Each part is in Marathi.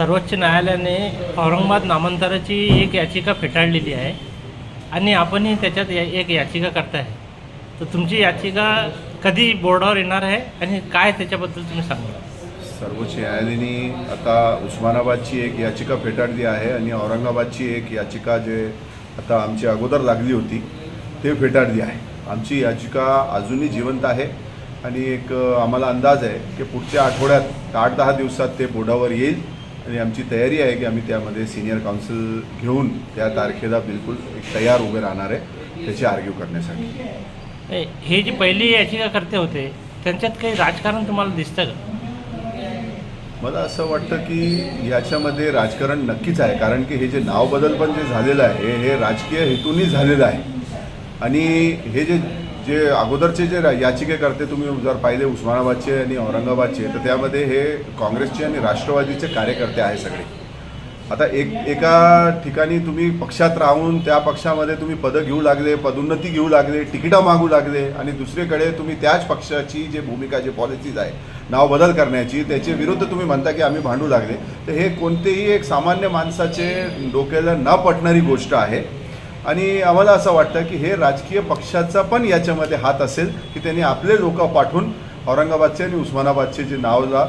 सर्वोच्च न्यायालयाने औरंगाबाद नामांतराची एक याचिका फेटाळलेली आहे आणि आपणही त्याच्यात या- एक याचिका करताय. तर तुमची याचिका कधी बोर्डावर येणार आहे आणि काय त्याच्याबद्दल तुम्ही सांगा सर्वोच्च न्यायालयाने आता उस्मानाबादची एक याचिका फेटाळली आहे आणि औरंगाबादची एक याचिका जे आता आमची अगोदर लागली होती ते फेटाळली आहे. आमची याचिका अजूनही जिवंत आहे आणि एक अ, आम्हाला अंदाज आहे की पुढच्या आठवड्यात आठ दहा दिवसात ते बोर्डावर येईल. आणि आमची तयारी आहे की आम्ही त्यामध्ये सिनियर काउन्सिल घेऊन त्या तारखेला बिलकुल एक तयार उभे राहणार आहे त्याची आर्ग्यू करण्यासाठी. हे जे पहिली याचिका करते होते त्यांच्यात काही राजकारण तुम्हाला दिसतं का? मला असं वाटतं की याच्यामध्ये राजकारण नक्कीच आहे कारण की हे जे नाव बदल पण जे झालेलं आहे हे राजकीय हेतूनी झालेलं आहे. आणि हे जे जे अगोदरचे जे याचिकेकर्ते तुम्ही जर पाहिले उस्मानाबादचे आणि औरंगाबादचे तर त्यामध्ये हे काँग्रेसचे आणि राष्ट्रवादीचे कार्यकर्ते आहे सगळे. आता एक एका ठिकाणी तुम्ही पक्षात राहून त्या पक्षामध्ये तुम्ही पदं घेऊ लागले पदोन्नती घेऊ लागले तिकिटा मागू लागले आणि दुसरीकडे तुम्ही त्याच पक्षाची जे भूमिका जे पॉलिसीज आहे नाव बदल करण्याची त्याचे विरुद्ध तुम्ही म्हणता की आम्ही भांडू लागले. तर हे कोणतेही एक सामान्य माणसाचे डोक्याला न पटणारी गोष्ट आहे. आणि आम्हाला असं वाटतं की हे राजकीय पक्षाचा पण याच्यामध्ये हात असेल की त्यांनी आपले लोक पाठवून औरंगाबादचे आणि उस्मानाबादचे जे नावला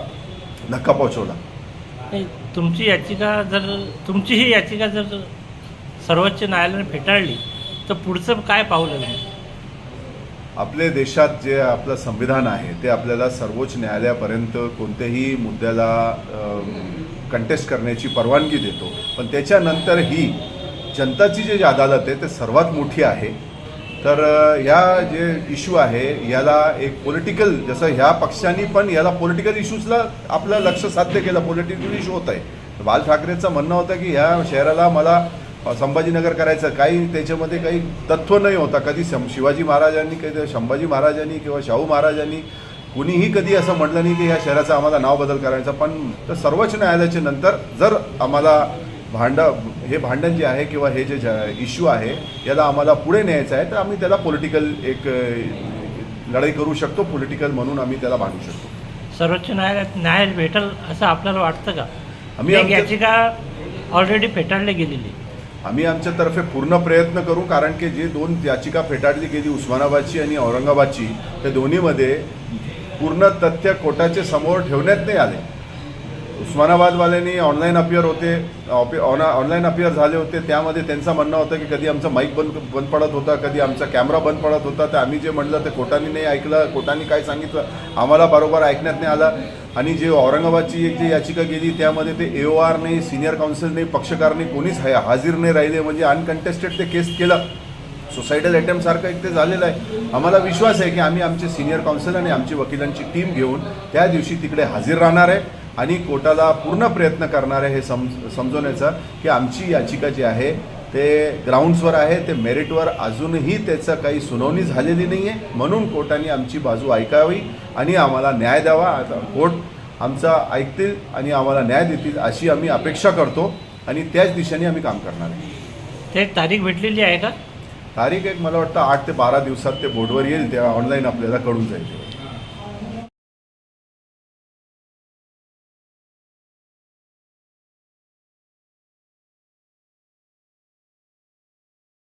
धक्का पोचवला नाही, तुमची याचिका जर तुमची ही याचिका जर सर्वोच्च न्यायालयाने फेटाळली तर पुढचं काय पाऊल आहे? आपले देशात जे आपलं संविधान आहे ते आपल्याला सर्वोच्च न्यायालयापर्यंत कोणत्याही मुद्द्याला कंटेस्ट करण्याची परवानगी देतो. पण त्याच्यानंतरही जनताची जी अदालत आहे ते सर्वात मोठी आहे. तर ह्या जे इश्यू आहे याला एक पॉलिटिकल जसं ह्या पक्षांनी पण याला पॉलिटिकल इश्यूजला आपलं लक्ष साध्य केलं पॉलिटिकल इश्यू होत आहे बाल ठाकरेंचं म्हणणं होतं की ह्या शहराला मला संभाजीनगर करायचं काही त्याच्यामध्ये काही तत्व नाही होता. कधी सं शिवाजी महाराजांनी कधी संभाजी महाराजांनी किंवा शाहू महाराजांनी कुणीही कधी असं म्हटलं नाही की या शहराचं आम्हाला नाव बदल करायचं. पण तर सर्वोच्च न्यायालयाच्या नंतर जर आम्हाला भांड हे भांडण जे आहे किंवा हे जे इश्यू आहे याला आम्हाला पुढे न्यायचं आहे तर आम्ही त्याला पॉलिटिकल एक लढाई करू शकतो पॉलिटिकल म्हणून आम्ही त्याला भांडू शकतो. सर्वोच्च न्यायालयात न्याय भेटल असं आपल्याला वाटतं का? आम्ही याचिका ऑलरेडी फेटाळली गेलेली आम्ही आमच्यातर्फे पूर्ण प्रयत्न करू कारण की जे दोन याचिका फेटाळली गेली उस्मानाबादची आणि औरंगाबादची त्या दोन्हीमध्ये पूर्ण तथ्य कोर्टाचे समोर ठेवण्यात नाही आले. उस्मानाबादवाल्यांनी ऑनलाईन अपियर होते ऑनलाईन अपियर झाले होते. त्यामध्ये त्यांचं म्हणणं होतं की कधी आमचा माईक बंद बंद पडत होता कधी आमचा कॅमेरा बंद पडत होता. तर आम्ही जे म्हणलं ते कोटांनी नाही ऐकलं. कोटानी काय सांगितलं आम्हाला बरोबर ऐकण्यात नाही आलं. आणि जे औरंगाबादची एक जी याचिका गेली त्यामध्ये ते ए ओ आर नाही सिनियर काउन्सिल नाही पक्षकार नाही कोणीच हाजीर नाही राहिले. म्हणजे अनकंटेस्टेड ते केस केलं. सुसायडल अटेम्प्ट सारखं एक ते झालेलं आहे. आम्हाला विश्वास आहे की आम्ही आमचे सिनियर काउन्सिल आणि आमची वकिलांची टीम घेऊन त्या दिवशी तिकडे हजर राहणार आहे. आणि कोर्टाला पूर्ण प्रयत्न करणार आहे हे सम समजवण्याचा की आमची याचिका जी आहे ते ग्राउंड्सवर आहे ते मेरिटवर अजूनही त्याचं काही सुनावणी झालेली नाही आहे म्हणून कोर्टाने आमची बाजू ऐकावी आणि आम्हाला न्याय द्यावा. आता कोर्ट आमचा ऐकतील आणि आम्हाला न्याय देतील अशी आम्ही अपेक्षा करतो आणि त्याच दिशेने आम्ही काम करणार आहे. ते तारीख भेटलेली आहे का? तारीख एक मला वाटतं आठ ते बारा दिवसात ते बोर्डवर येईल तेव्हा ऑनलाईन आपल्याला कळून जाईल.